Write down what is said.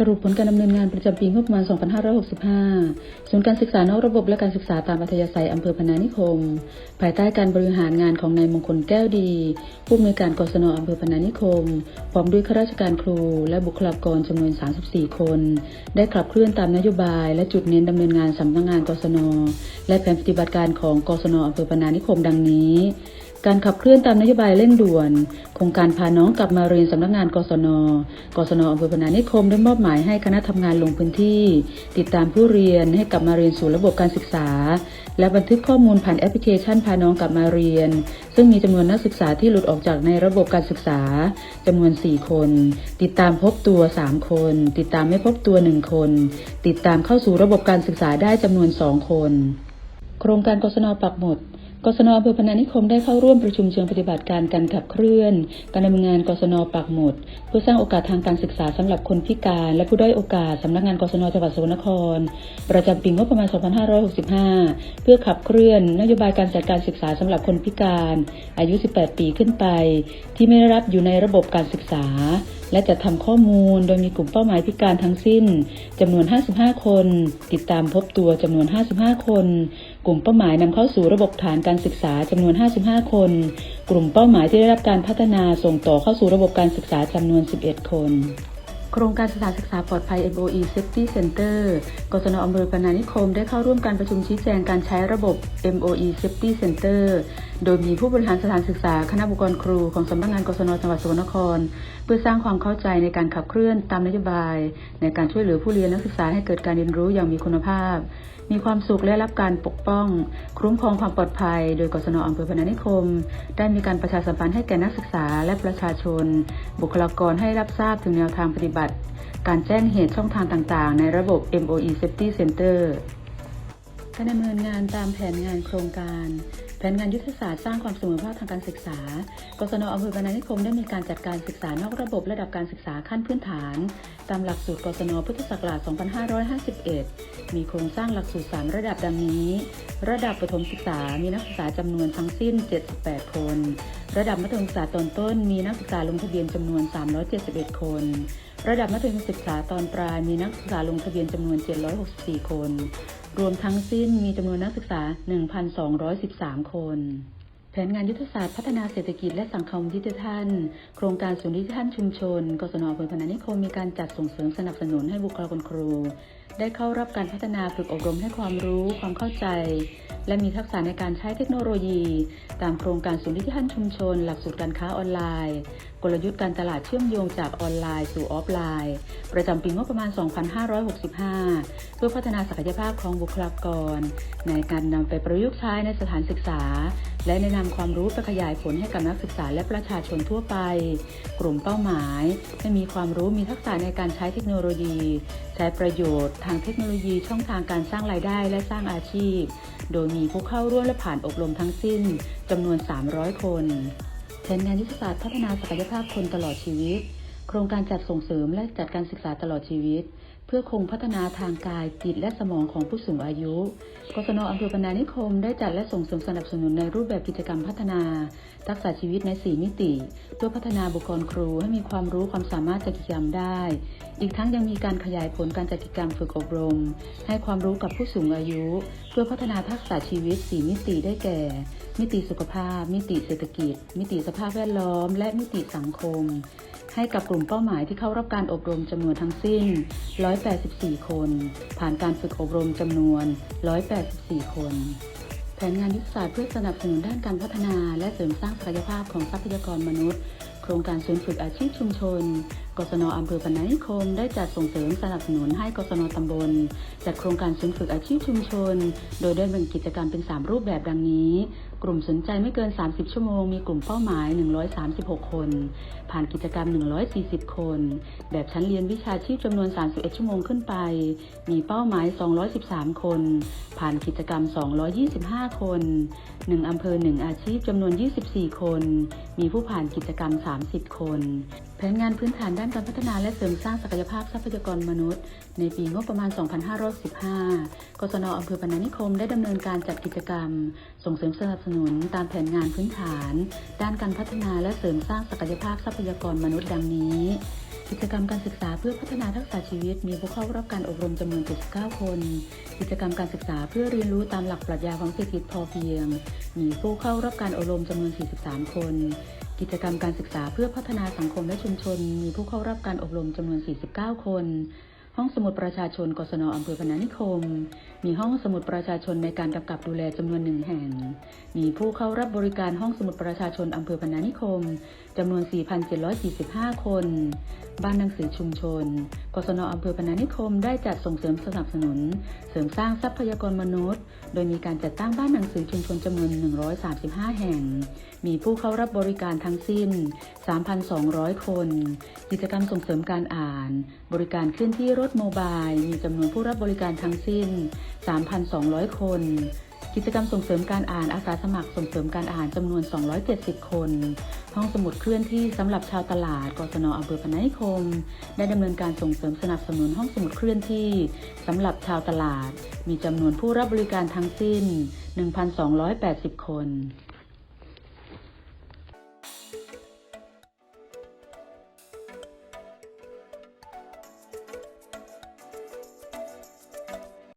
สรุปผลการดำเนินงานประจำปีงบประมาณ 2565 ศูนย์การศึกษานอกระบบและการศึกษาตามอัธยาศัยอำเภอพนานิคม ภายใต้การบริหารงานของนายมงคลแก้วดี ผู้อำนวยการกศนอำเภอพนานิคม พร้อมด้วยข้าราชการครู และบุคลากรจำนวน 34 คน ได้ขับเคลื่อนตามนโยบาย และจุดเน้นดำเนินงานสำนักงานกศน และแผนปฏิบัติการของกศนอำเภอพนานิคม ดังนี้ การขับเคลื่อนตามนโยบายเร่งด่วน โครงการพาน้องกลับมาเรียนสำนักงานกศน กศนอำเภอพนานิคมได้มอบหมายให้คณะทำงานลงพื้นที่ ติดตามผู้เรียนให้กลับมาเรียนสู่ระบบการศึกษา และบันทึกข้อมูลผ่านแอปพลิเคชันพาน้องกลับมาเรียน ซึ่งมีจำนวนนักศึกษาที่หลุดออกจากในระบบการศึกษาจำนวน 4 คน ติดตามพบตัว 3 คน ติดตามไม่พบตัว 1 คน ติดตามเข้าสู่ระบบการศึกษาได้จำนวน 2 คน โครงการกศนปักหมุด กศนอำเภอพนานิคมได้เข้าร่วมประชุมเชิงปฏิบัติการการขับเคลื่อน การดำเนินงานกศนปักหมุด เพื่อสร้างโอกาสทางการศึกษาสำหรับคนพิการ และผู้ด้อยโอกาสสำนักงานกศนจังหวัดสกลนคร ประจำปีงบประมาณ 2565 เพื่อขับเคลื่อนนโยบายการจัดการศึกษาสำหรับคนพิการ อายุ 18 ปีขึ้นไป ที่ไม่ได้รับอยู่ในระบบการศึกษา และจัดทำข้อมูลโดยมีกลุ่มเป้าหมายพิการทั้งสิ้นจำนวน 55 คน ติดตามพบตัวจำนวน 55 คน กลุ่มเป้าหมายนำเข้าสู่ระบบฐานการศึกษาจำนวน 55 คน กลุ่มเป้าหมายที่ได้รับการพัฒนาส่งต่อเข้าสู่ระบบการศึกษาจำนวน 11 คนโครงการสถานศึกษาปลอดภัย MOE Safety Center กศนอำเภอพนานิคม ได้เข้าร่วมการประชุมชี้แจงการใช้ระบบ MOE Safety Center โดยมีผู้บริหารสถานศึกษาคณะบุคคลครูของสำนักงานกศนจังหวัดสกลนคร เพื่อสร้างความเข้าใจในการขับเคลื่อนตามนโยบาย ในการช่วยเหลือผู้เรียนนักศึกษาให้เกิดการเรียนรู้อย่างมีคุณภาพ มีความสุขและรับการปกป้อง คุ้มครองความปลอดภัย โดยกศนอำเภอพนานิคม ได้มีการประชาสัมพันธ์ให้แก่นักศึกษาและประชาชน บุคลากรให้รับทราบถึงแนวทางปฏิบัติ การแจ้งเหตุช่องทางต่างๆ ในระบบ MOE Safety Center การดำเนินงานตามแผนงานโครงการ แผนงานยุทธศาสตร์สร้างความเสมอภาคทางการศึกษา กศนอำเภอพนานิคมได้มีการจัดการศึกษานอกระบบระดับการศึกษาขั้นพื้นฐาน ตามหลักสูตรกศนพุทธศักราช 2551 มีโครงสร้างหลักสูตร 3 ระดับดังนี้ ระดับประถมศึกษา มีนักศึกษาจำนวนทั้งสิ้น 78 คน ระดับมัธยมศึกษาตอนต้น มีนักศึกษาลงทะเบียนจำนวน 371 คน ระดับมัธยมศึกษาตอนปลายมีนักศึกษาลงทะเบียนจำนวน 764 คน รวมทั้งสิ้นมีจำนวนนักศึกษา 1,213 คน ผนงานยุทธศาสตร์พัฒนาเศรษฐกิจและสังคมดิจิทัล โครงการศูนย์ดิจิทัลชุมชน กศนอำเภอพนานิคมมีการจัดส่งเสริมสนับสนุนให้บุคลากรครู ได้เข้ารับการพัฒนาฝึกอบรมให้ความรู้ ความเข้าใจ และมีทักษะในการใช้เทคโนโลยี ตามโครงการศูนย์ดิจิทัลชุมชน หลักสูตรการค้าออนไลน์ กลยุทธ์การตลาดเชื่อมโยงจากออนไลน์สู่ออฟไลน์ ประจำปีงบประมาณ 2565 เพื่อพัฒนาศักยภาพของบุคลากร ในการนำไปประยุกต์ใช้ในสถานศึกษา และแนะนำความรู้ไปขยายผลให้กับนักศึกษาและประชาชนทั่วไป กลุ่มเป้าหมายให้มีความรู้มีทักษะในการใช้เทคโนโลยี ใช้ประโยชน์ ทางเทคโนโลยีช่องทางการสร้างรายได้และสร้างอาชีพ โดยมีผู้เข้าร่วมและผ่านอบรมทั้งสิ้นจำนวน 300 คนแผนงานยุทธศาสตร์พัฒนาศักยภาพคนตลอดชีวิต โครงการจัดส่งเสริมและจัดการศึกษาตลอดชีวิต เพื่อคงพัฒนาทางกายจิตและสมองของผู้สูงอายุ กศนอำเภอพนานิคม ได้จัดและส่งเสริมสนับสนุนในรูปแบบกิจกรรมพัฒนา ทักษะชีวิตใน 4 มิติ เพื่อพัฒนาบุคคลครูให้มีความรู้ความสามารถจัดกิจกรรมได้ อีกทั้งยังมีการขยายผลการจัดกิจกรรมฝึกอบรม ให้ความรู้กับผู้สูงอายุ เพื่อพัฒนาทักษะชีวิต 4 มิติได้แก่ มิติสุขภาพ มิติเศรษฐกิจ มิติสภาพแวดล้อม และมิติสังคม ให้กับกลุ่มเป้าหมายที่เข้ารับการอบรมจำนวนทั้งสิ้น184 คน ผ่านการฝึกอบรมจำนวน 184 คน แผนงานยุทธศาสตร์เพื่อสนับสนุนด้านการพัฒนา และเสริมสร้างศักยภาพของทรัพยากรมนุษย์ โครงการศูนย์ฝึกอาชีพชุมชน กศนอำเภอพนานิคม ได้จัดส่งเสริมสนับสนุนให้กศนตำบลจัดโครงการศูนย์ฝึกอาชีพชุมชน โดยได้แบ่งกิจกรรมเป็น 3 รูปแบบดังนี้กลุ่มสนใจไม่เกิน 30 ชั่วโมง มีกลุ่มเป้าหมาย 136 คน ผ่านกิจกรรม 140 คน แบบชั้นเรียนวิชาชีพจำนวน 31 ชั่วโมงขึ้นไป มีเป้าหมาย 213 คน ผ่านกิจกรรม 225 คน 1 อำเภอ 1 อาชีพจำนวน 24 คน มีผู้ผ่านกิจกรรม 30 คน แผนงานพื้นฐานด้านการพัฒนาและเสริมสร้างศักยภาพทรัพยากรมนุษย์ ในปีงบประมาณ 2515กศนอำเภอพนานิคมได้ดำเนินการจัดกิจกรรม ส่งเสริมสนับสนุนตามแผนงานพื้นฐาน ด้านการพัฒนาและเสริมสร้างศักยภาพทรัพยากรมนุษย์ดังนี้ กิจกรรมการศึกษาเพื่อพัฒนาทักษะชีวิต มีผู้เข้ารับการอบรมจำนวน 79 คน กิจกรรมการศึกษาเพื่อเรียนรู้ตามหลักปรัชญาของเศรษฐกิจพอเพียง มีผู้เข้ารับการอบรมจำนวน 43 คน กิจกรรมการศึกษาเพื่อพัฒนาสังคมและชุมชน มีผู้เข้ารับการอบรมจำนวน 49 คน ห้องสมุดประชาชนกศนอำเภอพนานิคม มีห้องสมุดประชาชนในการกำกับดูแลจำนวนหนึ่งแห่ง มีผู้เข้ารับบริการห้องสมุดประชาชนอำเภอพนานิคมจำนวน 4,745 คน บ้านหนังสือชุมชน กศนอำเภอพนานิคมได้จัดส่งเสริมสนับสนุน เสริมสร้างทรัพยากรมนุษย์ โดยมีการจัดตั้งบ้านหนังสือชุมชนจำนวน 135 แห่ง มีผู้เข้ารับบริการทั้งสิ้น 3,200 คน กิจกรรมส่งเสริมการอ่าน บริการเคลื่อนที่รถโมบาย มีจำนวนผู้รับบริการทั้งสิ้น 3,200 คน กิจกรรมส่งเสริมการอ่านอาสาสมัครส่งเสริมการอ่านจำนวน 270 คน ห้องสมุดเคลื่อนที่สำหรับชาวตลาดกศนอำเภอพนัสนิคม ได้ดำเนินการส่งเสริมสนับสนุนห้องสมุดเคลื่อนที่สำหรับชาวตลาด มีจำนวนผู้รับบริการทั้งสิ้น 1,280 คน